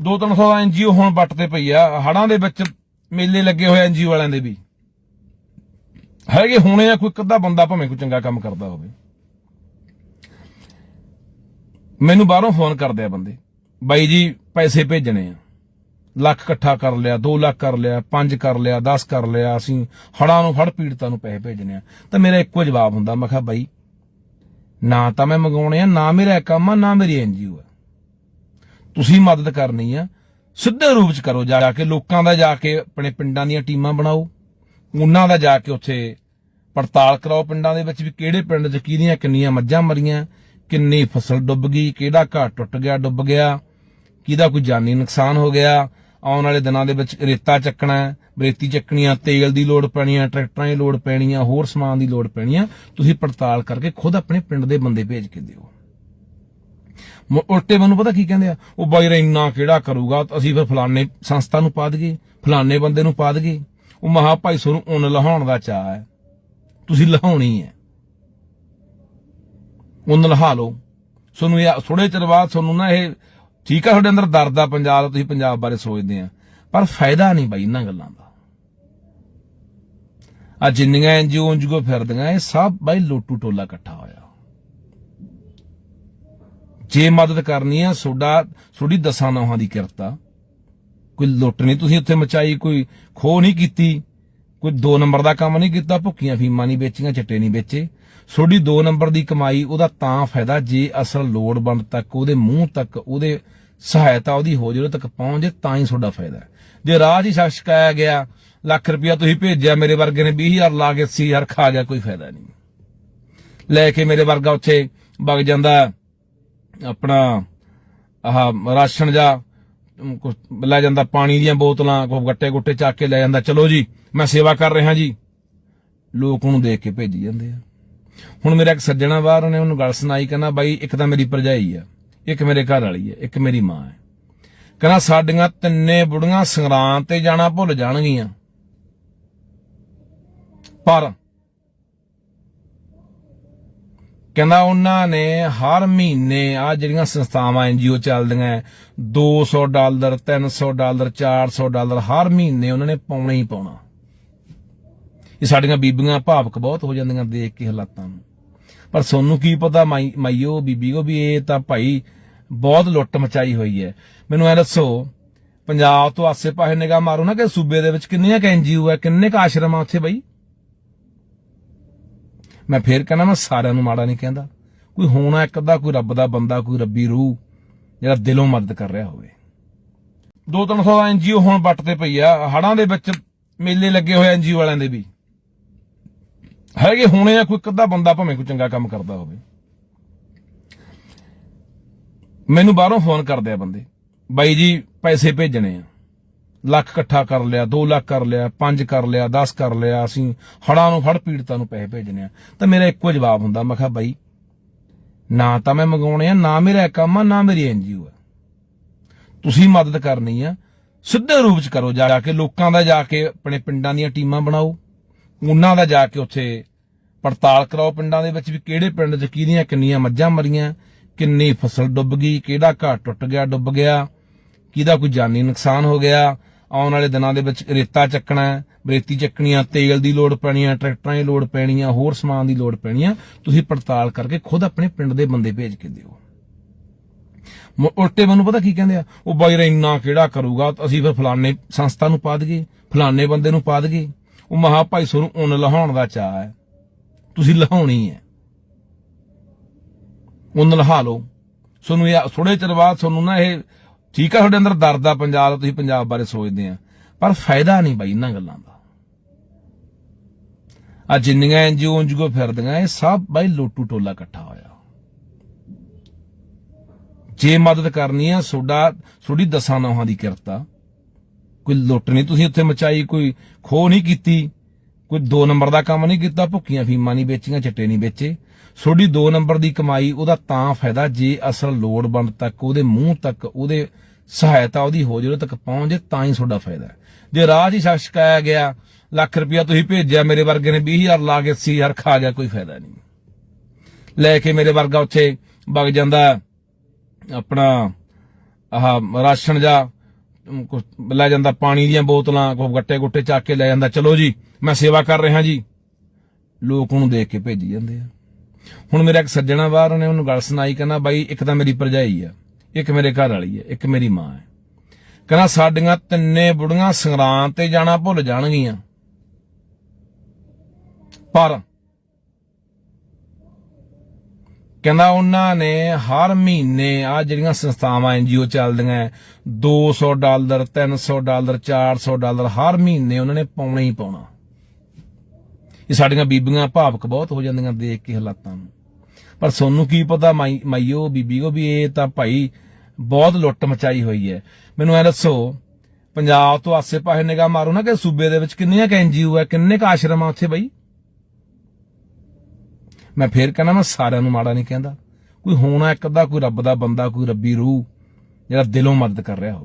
2-300 NGO ਹੁਣ ਵੱਟ ਤੇ ਪਈ ਆ। ਹੜਾਂ ਦੇ ਵਿੱਚ ਮੇਲੇ ਲੱਗੇ ਹੋਏ ਐਨਜੀਓ ਵਾਲਿਆਂ ਦੇ ਵੀ। ਹੈਗੇ ਹੁਣੇ ਆ, ਕੋਈ ਅੱਧਾ ਬੰਦਾ ਭਾਵੇਂ ਕੋਈ ਚੰਗਾ ਕੰਮ ਕਰਦਾ ਹੋਵੇ। ਮੈਨੂੰ ਬਾਹਰੋਂ ਫੋਨ ਕਰਦੇ ਆ ਬੰਦੇ। ਬਾਈ ਜੀ, ਪੈਸੇ ਭੇਜਣੇ ਆ। ਲੱਖ ਇਕੱਠਾ ਕਰ ਲਿਆ 2 ਲੱਖ ਕਰ ਲਿਆ 5 ਕਰ ਲਿਆ 10 ਕਰ ਲਿਆ। ਅਸੀਂ ਹੜਾਂ ਨੂੰ ਫੜ ਪੀੜਤਾਂ ਨੂੰ ਪੈਸੇ ਭੇਜਣੇ ਆ। ਤਾਂ ਮੇਰਾ ਇੱਕੋ ਜਵਾਬ ਹੁੰਦਾ, ਮੈਂ ਕਿਹਾ ਬਾਈ, ਨਾ ਤਾਂ ਮੈਂ ਮੰਗਾਉਣੇ ਆ, ਨਾ ਮੇਰਾ ਇਹ ਕੰਮ ਆ, ਨਾ ਮੇਰੀ ਐਨਜੀਓ ਆ। ਤੁਸੀਂ ਮਦਦ ਕਰਨੀ ਆ ਸਿੱਧੇ ਰੂਪ ਚ ਕਰੋ ਜਾ ਕੇ ਲੋਕਾਂ ਦਾ ਜਾ ਕੇ ਆਪਣੇ ਪਿੰਡਾਂ ਦੀਆਂ ਟੀਮਾਂ ਬਣਾਓ ਉਹਨਾਂ ਦਾ ਜਾ ਕੇ ਉੱਥੇ ਪੜਤਾਲ ਕਰਾਓ ਪਿੰਡਾਂ ਦੇ ਵਿੱਚ ਵੀ ਕਿਹੜੇ ਪਿੰਡ 'ਚ ਕਿਹਦੀਆਂ ਕਿੰਨੀਆਂ ਮੱਝਾਂ ਮਰੀਆਂ ਕਿੰਨੀ ਫਸਲ ਡੁੱਬ ਗਈ ਕਿਹੜਾ ਘਰ ਟੁੱਟ ਗਿਆ ਡੁੱਬ ਗਿਆ ਕਿਹਦਾ ਕੋਈ ਜਾਨੀ ਨੁਕਸਾਨ ਹੋ ਗਿਆ ਆਉਣ ਵਾਲੇ ਦਿਨਾਂ ਦੇ ਵਿੱਚ ਰੇਤਾ ਚੱਕਣਾ ਹੈ, ਰੇਤੀ ਚੱਕਣੀ ਆ ਤੇਲ ਦੀ ਲੋੜ ਪੈਣੀ ਆ ਟਰੈਕਟਰਾਂ ਦੀ ਲੋੜ ਪੈਣੀ ਆ ਹੋਰ ਸਮਾਨ ਦੀ ਲੋੜ ਪੈਣੀ ਆ ਤੁਸੀਂ ਪੜਤਾਲ ਕਰਕੇ ਖੁਦ ਆਪਣੇ ਪਿੰਡ ਦੇ ਬੰਦੇ ਭੇਜ ਕੇ ਦਿਓ। ਉਲਟੇ ਮੈਨੂੰ ਪਤਾ ਕੀ ਕਹਿੰਦੇ ਆ? ਉਹ ਬਾਈ ਰੇ ਇੰਨਾ ਕਿਹੜਾ ਕਰੂਗਾ? ਅਸੀਂ ਫਿਰ ਫਲਾਣੇ ਸੰਸਥਾ ਨੂੰ ਪਾ ਦਈਏ, ਫਲਾਣੇ ਬੰਦੇ ਨੂੰ ਪਾ ਦਈਏ। ਉਹ ਮਹਾ ਭਾਈ ਤੁਹਾਨੂੰ ਉਨ ਲਹਾਉਣ ਦਾ ਚਾਹ ਹੈ। ਤੁਸੀਂ ਲਹਾਉਣੀ ਹੈ। ਉਨ ਲਹਾ ਲਓ। ਤੁਹਾਨੂੰ ਇਹ ਥੋੜੇ ਚਿਰ ਬਾਅਦ ਤੁਹਾਨੂੰ ਨਾ ਇਹ ਠੀਕ ਆ ਤੁਹਾਡੇ ਅੰਦਰ ਦਰਦ ਆ ਪੰਜਾਬ ਤੁਸੀਂ ਪੰਜਾਬ ਬਾਰੇ ਸੋਚਦੇ ਆ। ਪਰ ਫਾਇਦਾ ਨਹੀਂ ਬਾਈ ਇਹਨਾਂ ਗੱਲਾਂ ਦਾ। ਆ ਜਿੰਨੀਆਂ ਐਨਜੀਓ ਉਂਜਗੋ ਫਿਰਦੀਆਂ, ਇਹ ਸਭ ਬਾਈ ਲੋਟੂ ਟੋਲਾ ਇਕੱਠਾ ਹੋਇਆ। ਜੇ ਮਦਦ ਕਰਨੀ ਆ, ਸੋਡਾ, ਸੋਡੀ ਦਸਾਂ ਨੌਹਾਂ ਦੀ ਕਿਰਤਾ ਕੋਈ ਲੁੱਟ ਨਹੀਂ, ਤੁਸੀਂ ਉੱਥੇ ਮਚਾਈ, ਕੋਈ ਖੋਹ ਨਹੀਂ ਕੀਤੀ, ਕੋਈ 2 ਨੰਬਰ ਦਾ ਕੰਮ ਨਹੀਂ ਕੀਤਾ, ਭੁੱਕੀਆਂ ਫੀਮਾਂ ਨਹੀਂ ਵੇਚੀਆਂ, ਚਿੱਟੇ ਨਹੀਂ ਵੇਚੇ। ਸੋਡੀ 2 ਨੰਬਰ ਦੀ ਕਮਾਈ, ਉਹਦਾ ਤਾਂ ਫਾਇਦਾ ਜੇ ਅਸਲ ਲੋੜਵੰਦ ਤੱਕ, ਉਹਦੇ ਮੂੰਹ ਤੱਕ, ਉਹਦੇ ਸਹਾਇਤਾ ਉਹਦੀ ਹੋ ਜਿਹੜੇ ਤੱਕ ਪਹੁੰਚੇ ਤਾਂ ਹੀ ਤੁਹਾਡਾ ਫਾਇਦਾ ਜੇ ਰਾਹ 'ਚ ਹੀ ਸ਼ਖਸ ਗਿਆ, ਲੱਖ ਰੁਪਇਆ ਤੁਸੀਂ ਭੇਜਿਆ, ਮੇਰੇ ਵਰਗੇ ਨੇ 20000 ਲਾ ਕੇ 80000 ਖਾ ਗਿਆ, ਕੋਈ ਫਾਇਦਾ ਨਹੀਂ। ਲੈ ਕੇ ਮੇਰੇ ਵਰਗਾ ਉੱਥੇ ਵਗ ਜਾਂਦਾ ਆਪਣਾ ਆਹ ਰਾਸ਼ਨ ਜਾਂ ਲੈ ਜਾਂਦਾ, ਪਾਣੀ ਦੀਆਂ ਬੋਤਲਾਂ ਕੋ ਗੱਟੇ ਗੁੱਟੇ ਚੱਕ ਕੇ ਲੈ ਜਾਂਦਾ। ਚਲੋ ਜੀ, ਮੈਂ ਸੇਵਾ ਕਰ ਰਿਹਾ ਜੀ। ਲੋਕ ਉਹਨੂੰ ਦੇਖ ਕੇ ਭੇਜੀ ਜਾਂਦੇ ਆ। ਹੁਣ ਮੇਰਾ ਇੱਕ ਸੱਜਣਾ ਬਾਹਰ, ਉਹਨੇ ਉਹਨੂੰ ਗੱਲ ਸੁਣਾਈ, ਕਹਿੰਦਾ, ਬਾਈ, ਇੱਕ ਤਾਂ ਮੇਰੀ ਭਰਜਾਈ ਆ, ਇੱਕ ਮੇਰੇ ਘਰ ਵਾਲੀ ਆ, ਇੱਕ ਮੇਰੀ ਮਾਂ ਹੈ ਕਹਿੰਦਾ, ਸਾਡੀਆਂ ਤਿੰਨੇ ਬੁੜੀਆਂ ਸੰਗਰਾਂ ਤੇ ਜਾਣਾ ਭੁੱਲ ਜਾਣਗੀਆਂ। ਪਰ ਕਹਿੰਦਾ ਉਹਨਾਂ ਨੇ ਹਰ ਮਹੀਨੇ ਆ ਜਿਹੜੀਆਂ ਸੰਸਥਾਵਾਂ ਐਨਜੀਓ ਚੱਲਦੀਆਂ ਹੈ, 200 ਡਾਲਰ 300 ਡਾਲਰ 400 ਡਾਲਰ ਹਰ ਮਹੀਨੇ ਉਹਨਾਂ ਨੇ ਪਾਉਣਾ ਹੀ ਪਾਉਣਾ। ਇਹ ਸਾਡੀਆਂ ਬੀਬੀਆਂ ਭਾਵਕ ਬਹੁਤ ਹੋ ਜਾਂਦੀਆਂ ਦੇਖ ਕੇ ਹਾਲਾਤਾਂ ਨੂੰ। ਪਰ ਸੋਨੂੰ ਕੀ ਪਤਾ ਮਾਈ ਮਾਈਓ ਬੀਬੀਓ ਵੀ ਇਹ ਤਾਂ ਭਾਈ ਬਹੁਤ ਲੁੱਟ ਮਚਾਈ ਹੋਈ ਹੈ ਮੈਨੂੰ ਐ ਦੱਸੋ ਪੰਜਾਬ ਤੋਂ ਆਸੇ-ਪਾਸੇ ਨਿਗਾਹ ਮਾਰੋ ਨਾ ਕਿ ਸੂਬੇ ਦੇ ਵਿੱਚ ਕਿੰਨੀਆਂ ਕ ਐਨਜੀਓ ਹੈ ਕਿੰਨੇ ਕ ਆਸ਼ਰਮ ਆ ਉੱਥੇ ਬਈ? ਮੈਂ ਫੇਰ ਕਹਿੰਦਾ ਮੈਂ ਸਾਰਿਆਂ ਨੂੰ ਮਾੜਾ ਨਹੀਂ ਕਹਿੰਦਾ। ਕੋਈ ਹੋਣਾ ਇੱਕ ਅੱਧਾ, ਕੋਈ ਰੱਬ ਦਾ ਬੰਦਾ, ਕੋਈ ਰੱਬੀ ਰੂਹ, ਜਿਹੜਾ ਦਿਲੋਂ ਮਦਦ ਕਰ ਰਿਹਾ ਹੋਵੇ। 2-300 ਐਨਜੀਓ ਹੁਣ ਵੱਟ ਤੇ ਪਈ ਆ। ਹੜਾਂ ਦੇ ਵਿੱਚ ਮੇਲੇ ਲੱਗੇ ਹੋਏ ਐਨਜੀਓ ਵਾਲਿਆਂ ਦੇ ਵੀ। ਹੈਗੇ ਹੋਣੇ ਆ, ਕੋਈ ਅੱਧਾ ਬੰਦਾ ਭਾਵੇਂ ਕੋਈ ਚੰਗਾ ਕੰਮ ਕਰਦਾ ਹੋਵੇ। ਮੈਨੂੰ ਬਾਹਰੋਂ ਫੋਨ ਕਰਦੇ ਆ ਬੰਦੇ। ਬਾਈ ਜੀ, ਪੈਸੇ ਭੇਜਣੇ ਆ। ਲੱਖ ਇਕੱਠਾ ਕਰ ਲਿਆ 2 ਲੱਖ ਕਰ ਲਿਆ 5 ਕਰ ਲਿਆ 10 ਕਰ ਲਿਆ, ਅਸੀਂ ਹੜਾਂ ਨੂੰ ਫੜ ਪੀੜਤਾਂ ਨੂੰ ਪੈਸੇ ਭੇਜਣੇ ਆ। ਤਾਂ ਮੇਰਾ ਇੱਕੋ ਜਵਾਬ ਹੁੰਦਾ, ਮੈਂ ਕਿਹਾ ਬਾਈ, ਨਾ ਤਾਂ ਮੈਂ ਮੰਗਾਉਣੇ ਆ, ਨਾ ਮੇਰਾ ਕੰਮ ਆ, ਨਾ ਮੇਰੀ ਐਨਜੀਓ ਆ। ਤੁਸੀਂ ਮਦਦ ਕਰਨੀ ਆ, ਸਿੱਧੇ ਰੂਪ ਚ ਕਰੋ, ਜਾ ਕੇ ਲੋਕਾਂ ਦਾ ਜਾ ਕੇ ਆਪਣੇ ਪਿੰਡਾਂ ਦੀਆਂ ਟੀਮਾਂ ਬਣਾਓ, ਉਹਨਾਂ ਦਾ ਜਾ ਕੇ ਉੱਥੇ ਪੜਤਾਲ ਕਰਾਓ ਪਿੰਡਾਂ ਦੇ ਵਿੱਚ ਵੀ ਕਿਹੜੇ ਪਿੰਡ 'ਚ ਕਿਹਦੀਆਂ ਕਿੰਨੀਆਂ ਮੱਝਾਂ ਮਰੀਆਂ, ਕਿੰਨੀ ਫਸਲ ਡੁੱਬ ਗਈ, ਕਿਹੜਾ ਘਰ ਟੁੱਟ ਗਿਆ, ਡੁੱਬ ਗਿਆ, ਕਿਹਦਾ ਕੋਈ ਜਾਨੀ ਨੁਕਸਾਨ ਹੋ ਗਿਆ ਆਉਣ ਵਾਲੇ ਦਿਨਾਂ ਦੇ ਵਿੱਚ ਰੇਤਾ ਚੱਕਣਾ ਹੈ, ਰੇਤੀ ਤੇਲ ਦੀ ਲੋੜ ਪੈਣੀ ਆ ਟਰੈਕਟਰਾਂ ਦੀ ਲੋੜ ਪੈਣੀ ਆ ਹੋਰ ਸਮਾਨ ਦੀ ਲੋੜ ਪੈਣੀ ਆ ਤੁਸੀਂ ਪੜਤਾਲ ਕਰਕੇ ਖੁਦ ਆਪਣੇ ਪਿੰਡ ਦੇ ਬੰਦੇ ਭੇਜ ਕੇ ਦਿਓ। ਉਲਟੇ ਮੈਨੂੰ ਪਤਾ ਕੀ ਕਹਿੰਦੇ ਆ? ਉਹ ਬਾਈ ਰੇ ਇੰਨਾ ਕਿਹੜਾ ਕਰੂਗਾ? ਅਸੀਂ ਫਿਰ ਫਲਾਣੇ ਸੰਸਥਾ ਨੂੰ ਪਾ ਦਈਏ ਫਲਾਣੇ ਬੰਦੇ ਨੂੰ ਪਾ ਦਈਏ। ਉਹ ਮਹਾ ਭਾਈ ਤੁਹਾਨੂੰ ਉਨ ਲਹਾਉਣ ਦਾ ਚਾਹ ਹੈ। ਤੁਸੀਂ ਲਹਾਉਣੀ ਹੈ। ਉਨ ਲਹਾ ਲਓ। ਤੁਹਾਨੂੰ ਇਹ ਥੋੜੇ ਚਿਰ ਬਾਅਦ ਤੁਹਾਨੂੰ ਨਾ ਇਹ ਠੀਕ ਆ, ਤੁਹਾਡੇ ਅੰਦਰ ਦਰਦ ਆ, ਪੰਜਾਬ ਦਾ, ਤੁਸੀਂ ਪੰਜਾਬ ਬਾਰੇ ਸੋਚਦੇ ਆ। ਪਰ ਫਾਇਦਾ ਨਹੀਂ ਬਾਈ ਇਹਨਾਂ ਗੱਲਾਂ ਦਾ। ਆ ਜਿੰਨੀਆਂ ਐਨਜੀਓ ਉਂਜਗੋ ਫਿਰਦੀਆਂ, ਇਹ ਸਭ ਬਾਈ ਲੋਟੂ ਟੋਲਾ ਇਕੱਠਾ ਹੋਇਆ। ਜੇ ਮਦਦ ਕਰਨੀ ਆ, ਸੋਡਾ, ਸੋਡੀ ਦਸਾਂ ਨੌਹਾਂ ਦੀ ਕਿਰਤਾ ਕੋਈ ਲੁੱਟ ਨਹੀਂ, ਤੁਸੀਂ ਉੱਥੇ ਮਚਾਈ, ਕੋਈ ਖੋਹ ਨਹੀਂ ਕੀਤੀ। ਕੋਈ 2 ਨੰਬਰ ਦਾ ਕੰਮ ਨਹੀਂ ਕੀਤਾ ਭੁੱਕੀਆਂ ਫੀਮਾਂ ਨਹੀਂ ਵੇਚੀਆਂ, ਚਿੱਟੇ ਨਹੀਂ ਵੇਚੇ। ਤੁਹਾਡੀ 2 ਨੰਬਰ ਦੀ ਕਮਾਈ, ਉਹਦਾ ਤਾਂ ਫਾਇਦਾ ਜੇ ਅਸਲ ਲੋੜਵੰਦ ਤੱਕ, ਉਹਦੇ ਮੂੰਹ ਤੱਕ, ਉਹਦੇ ਸਹਾਇਤਾ ਉਹਦੀ ਹੋ ਜਿਹੜੇ ਤੱਕ ਪਹੁੰਚ ਪਹੁੰਚੇ ਤਾਂ ਹੀ ਤੁਹਾਡਾ ਫਾਇਦਾ ਜੇ ਰਾਹ 'ਚ ਹੀ ਸ਼ਖਸ ਗਿਆ, ਲੱਖ ਰੁਪਇਆ ਤੁਸੀਂ ਭੇਜਿਆ, ਮੇਰੇ ਵਰਗੇ ਨੇ 20000 ਲਾ ਕੇ 80000 ਖਾ ਗਿਆ, ਕੋਈ ਫਾਇਦਾ ਨਹੀਂ। ਲੈ ਕੇ ਮੇਰੇ ਵਰਗਾ ਉੱਥੇ ਵਗ ਜਾਂਦਾ, ਆਪਣਾ ਆਹ ਰਾਸ਼ਨ ਜਾਂ ਲੈ ਜਾਂਦਾ ਪਾਣੀ ਦੀਆਂ ਬੋਤਲਾਂ ਕੋ ਗੱਟੇ ਗੁੱਟੇ ਚੱਕ ਕੇ ਲੈ ਜਾਂਦਾ। ਚਲੋ ਜੀ, ਮੈਂ ਸੇਵਾ ਕਰ ਰਿਹਾ ਜੀ। ਲੋਕ ਉਹਨੂੰ ਦੇਖ ਕੇ ਭੇਜੀ ਜਾਂਦੇ ਆ। ਹੁਣ ਮੇਰਾ ਇੱਕ ਸੱਜਣਾ ਬਾਹਰ, ਉਹਨੇ ਉਹਨੂੰ ਗੱਲ ਸੁਣਾਈ, ਕਹਿੰਦਾ, ਬਾਈ, ਇੱਕ ਤਾਂ ਮੇਰੀ ਭਰਜਾਈ ਆ, ਇੱਕ ਮੇਰੇ ਘਰ ਵਾਲੀ ਆ, ਇੱਕ ਮੇਰੀ ਮਾਂ ਹੈ ਕਹਿੰਦਾ, ਸਾਡੀਆਂ ਤਿੰਨੇ ਬੁੜੀਆਂ ਸੰਗਰਾਂਦ ਤੇ ਜਾਣਾ ਭੁੱਲ ਜਾਣਗੀਆਂ। ਪਰ ਕਹਿੰਦਾ ਉਹਨਾਂ ਨੇ ਹਰ ਮਹੀਨੇ ਆ ਜਿਹੜੀਆਂ ਸੰਸਥਾਵਾਂ ਐਨਜੀਓ ਚੱਲਦੀਆਂ ਹੈ, 200 ਡਾਲਰ 300 ਡਾਲਰ 400 ਡਾਲਰ ਹਰ ਮਹੀਨੇ ਉਹਨਾਂ ਨੇ ਪਾਉਣਾ ਹੀ ਪਾਉਣਾ। ਇਹ ਸਾਡੀਆਂ ਬੀਬੀਆਂ ਭਾਵਕ ਬਹੁਤ ਹੋ ਜਾਂਦੀਆਂ ਦੇਖ ਕੇ ਹਾਲਾਤਾਂ ਨੂੰ। ਪਰ ਸੋਨੂੰ ਕੀ ਪਤਾ ਮਾਈ ਮਾਈਓ ਬੀਬੀਓ ਵੀ ਇਹ ਤਾਂ ਭਾਈ ਬਹੁਤ ਲੁੱਟ ਮਚਾਈ ਹੋਈ ਹੈ ਮੈਨੂੰ ਐ ਦੱਸੋ ਪੰਜਾਬ ਤੋਂ ਆਸੇ-ਪਾਸੇ ਨਿਗਾਹ ਮਾਰੋ ਨਾ ਕਿ ਸੂਬੇ ਦੇ ਵਿੱਚ ਕਿੰਨੀਆਂ ਕ ਐਨਜੀਓ ਹੈ ਕਿੰਨੇ ਕ ਆਸ਼ਰਮ ਆ ਉੱਥੇ ਬਈ? ਮੈਂ ਫੇਰ ਕਹਿੰਦਾ ਮੈਂ ਸਾਰਿਆਂ ਨੂੰ ਮਾੜਾ ਨਹੀਂ ਕਹਿੰਦਾ। ਕੋਈ ਹੋਣਾ ਇੱਕ ਅੱਧਾ, ਕੋਈ ਰੱਬ ਦਾ ਬੰਦਾ, ਕੋਈ ਰੱਬੀ ਰੂਹ, ਜਿਹੜਾ ਦਿਲੋਂ ਮਦਦ ਕਰ ਰਿਹਾ ਹੋਵੇ।